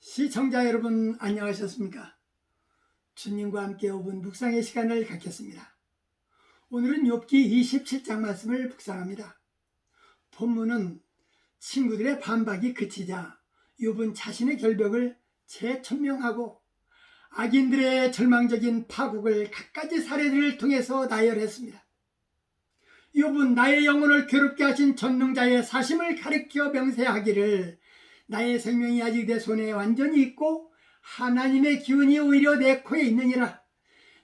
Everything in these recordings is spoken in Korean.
시청자 여러분 안녕하셨습니까? 주님과 함께 5분 묵상의 시간을 갖겠습니다. 오늘은 욥기 27장 말씀을 묵상합니다. 본문은 친구들의 반박이 그치자 욥은 자신의 결벽을 재천명하고 악인들의 절망적인 파국을 갖가지 사례들을 통해서 나열했습니다. 욥은 나의 영혼을 괴롭게 하신 전능자의 사심을 가리켜 명세하기를 나의 생명이 아직 내 손에 완전히 있고 하나님의 기운이 오히려 내 코에 있느니라.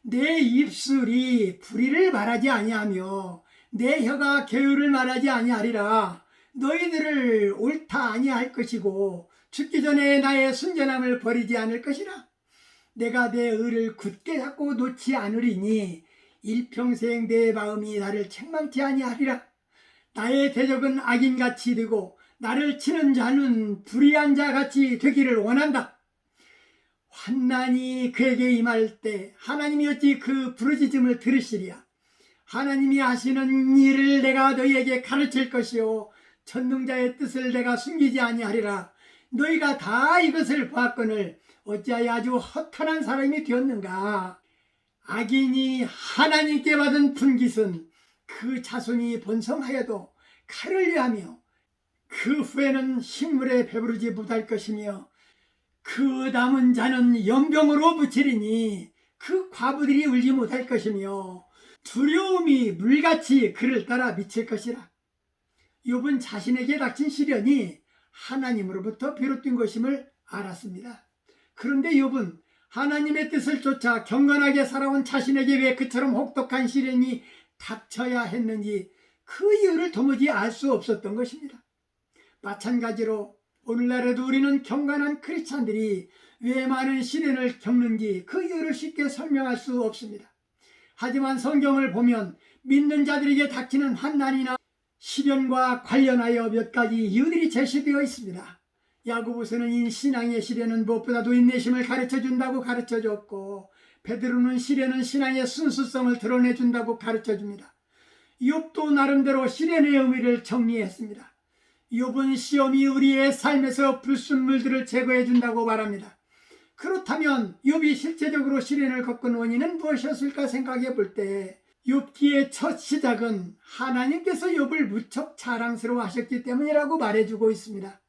내 입술이 불의를 말하지 아니하며 내 혀가 게으를 말하지 아니하리라. 너희들을 옳다 아니할 것이고 죽기 전에 나의 순전함을 버리지 않을 것이라. 내가 내 의를 굳게 잡고 놓지 않으리니 일평생 내 마음이 나를 책망치 아니하리라. 나의 대적은 악인같이 되고 나를 치는 자는 불의한 자 같이 되기를 원한다. 환난이 그에게 임할 때 하나님이 어찌 그 부르짖음을 들으시리야. 하나님이 하시는 일을 내가 너희에게 가르칠 것이요 전능자의 뜻을 내가 숨기지 아니하리라. 너희가 다 이것을 보았거늘 어찌하여 아주 허탄한 사람이 되었는가. 악인이 하나님께 받은 분깃은 그 자손이 번성하여도 칼을 위하며 그 후에는 식물에 배부르지 못할 것이며 그 남은 자는 연병으로 묻히리니 그 과부들이 울지 못할 것이며 두려움이 물같이 그를 따라 미칠 것이라. 욥은 자신에게 닥친 시련이 하나님으로부터 비롯된 것임을 알았습니다. 그런데 욥은 하나님의 뜻을 쫓아 경건하게 살아온 자신에게 왜 그처럼 혹독한 시련이 닥쳐야 했는지 그 이유를 도무지 알 수 없었던 것입니다. 마찬가지로 오늘날에도 우리는 경건한 크리스찬들이 왜 많은 시련을 겪는지 그 이유를 쉽게 설명할 수 없습니다. 하지만 성경을 보면 믿는 자들에게 닥치는 환난이나 시련과 관련하여 몇 가지 이유들이 제시되어 있습니다. 야고보서는 이 신앙의 시련은 무엇보다도 인내심을 가르쳐 준다고 가르쳐 줬고 베드로는 시련은 신앙의 순수성을 드러내 준다고 가르쳐 줍니다. 욥도 나름대로 시련의 의미를 정리했습니다. 욥은 시험이 우리의 삶에서 불순물들을 제거해 준다고 말합니다. 그렇다면 욥이 실제적으로 시련을 겪은 원인은 무엇이었을까 생각해 볼 때 욥기의 첫 시작은 하나님께서 욥을 무척 자랑스러워 하셨기 때문이라고 말해주고 있습니다.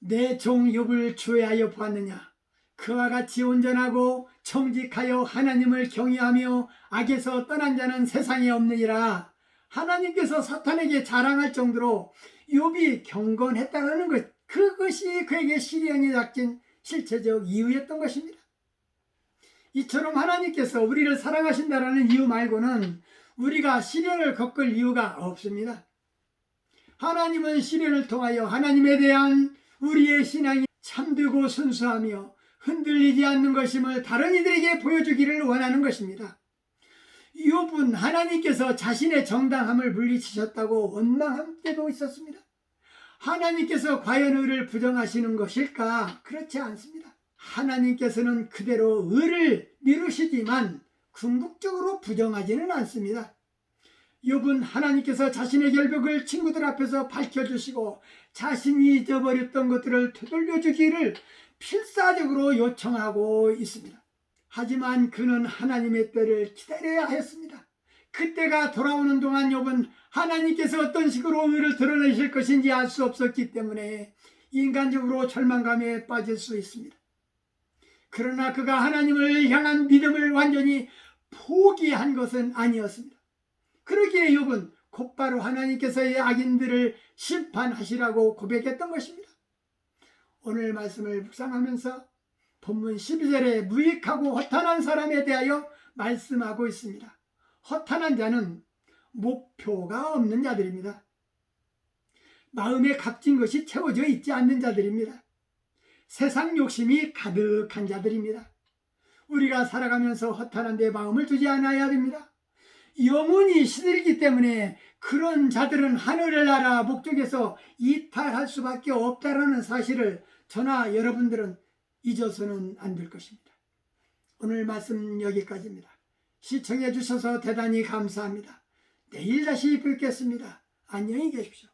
내종 욥을 주의하여 보았느냐? 그와 같이 온전하고 정직하여 하나님을 경외하며 악에서 떠난 자는 세상에 없느니라. 하나님께서 사탄에게 자랑할 정도로 욥이 경건했다는 것, 그것이 그에게 시련이 닥친 실체적 이유였던 것입니다. 이처럼 하나님께서 우리를 사랑하신다라는 이유 말고는 우리가 시련을 겪을 이유가 없습니다. 하나님은 시련을 통하여 하나님에 대한 우리의 신앙이 참되고 순수하며 흔들리지 않는 것임을 다른 이들에게 보여주기를 원하는 것입니다. 욥은 하나님께서 자신의 정당함을 물리치셨다고 원망한 때도 있었습니다. 하나님께서 과연 의를 부정하시는 것일까? 그렇지 않습니다. 하나님께서는 그대로 의를 미루시지만 궁극적으로 부정하지는 않습니다. 욥은 하나님께서 자신의 결벽을 친구들 앞에서 밝혀주시고 자신이 잊어버렸던 것들을 되돌려주기를 필사적으로 요청하고 있습니다. 하지만 그는 하나님의 때를 기다려야 했습니다. 그때가 돌아오는 동안 욥은 하나님께서 어떤 식으로 의를 드러내실 것인지 알 수 없었기 때문에 인간적으로 절망감에 빠질 수 있습니다. 그러나 그가 하나님을 향한 믿음을 완전히 포기한 것은 아니었습니다. 그러기에 욥은 곧바로 하나님께서의 악인들을 심판하시라고 고백했던 것입니다. 오늘 말씀을 묵상하면서 본문 12절에 무익하고 허탄한 사람에 대하여 말씀하고 있습니다. 허탄한 자는 목표가 없는 자들입니다. 마음에 값진 것이 채워져 있지 않는 자들입니다. 세상 욕심이 가득한 자들입니다. 우리가 살아가면서 허탄한 데 마음을 두지 않아야 됩니다. 영혼이 시들기 때문에 그런 자들은 하늘을 나라 목적에서 이탈할 수밖에 없다라는 사실을 저나 여러분들은 잊어서는 안 될 것입니다. 오늘 말씀 여기까지입니다. 시청해 주셔서 대단히 감사합니다. 내일 다시 뵙겠습니다. 안녕히 계십시오.